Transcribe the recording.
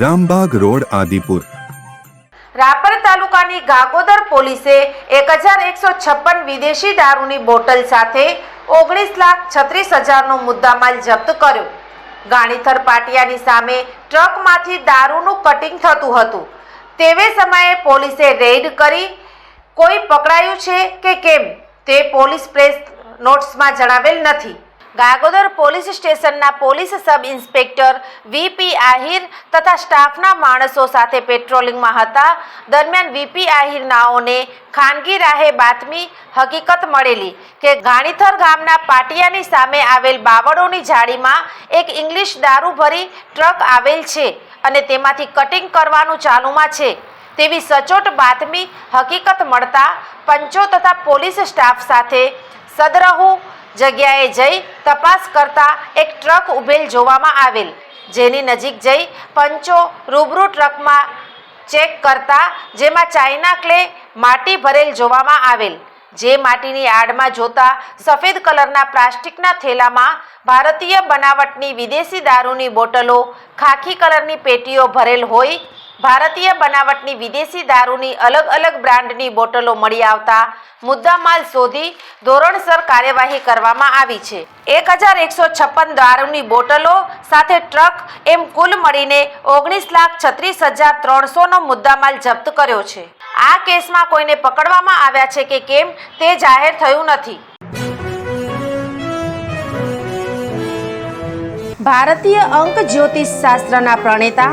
Rambagh road, Adipur. Rapar તાલુકાની ગાગોદર પોલીસે એક હજાર એકસો છપ્પન વિદેશી દારૂની બોટલ સાથે ઓગણીસ લાખ છત્રીસ હજારનો મુદ્દામાલ જપ્ત કર્યો. ગાણીથર પાટિયાની સામે ટ્રકમાંથી દારૂનું કટિંગ થતું હતું. તેવે સમયે પોલીસે રેડ કરી કોઈ પકડાયું છે કે કેમ તે પોલીસ પ્રેસ નોટ્સમાં જણાવેલ નથી. ગાગોદર પોલીસ સ્ટેશનના police sub inspector VP Ahir તથા સ્ટાફના માણસો સાથે પેટ્રોલિંગમાં હતા. દરમિયાન વીપી આહિર નાઓને ખાનગી રાહે બાતમી હકીકત મળેલી કે ગાણીથર ગામના પાટિયાની સામે આવેલ બાવળોની જાળીમાં એક ઇંગ્લિશ દારૂ ભરી ટ્રક આવેલ છે અને તેમાંથી કટિંગ કરવાનું ચાલુમાં છે. તેવી સચોટ બાતમી હકીકત મળતા પંચો તથા પોલીસ સ્ટાફ સાથે સદરહુ જગ્યાએ જઈ તપાસ કરતા એક ટ્રક ઉભેલ જોવામાં આવેલ. જેની નજીક જઈ પંચો રૂબરૂ ટ્રકમાં ચેક કરતા જેમાં ચાઇના ક્લે માટી ભરેલ જોવામાં આવેલ. જે માટીની આડમાં જોતા સફેદ કલરના પ્લાસ્ટિકના થેલામાં ભારતીય બનાવટની વિદેશી દારૂની બોટલો, ખાખી કલરની પેટીઓ ભરેલ હોય ભારતીય બનાવટની વિદેશી દારૂની અલગ અલગ બ્રાન્ડની બોટલો મળી આવતા મુદ્દામાલ શોધી ધોરણસર કાર્યવાહી કરવામાં આવી છે. એક હજાર એકસો છપ્પન દારૂની બોટલો સાથે ટ્રક એમ કુલ મળીને ઓગણીસ લાખ છત્રીસ હજાર ત્રણસોનો મુદ્દામાલ જપ્ત કર્યો છે. આ કેસમાં કોઈને પકડવામાં આવ્યા છે કે કેમ તે જાહેર થયું નથી. ભારતીય અંક જ્યોતિષ શાસ્ત્રના પ્રણેતા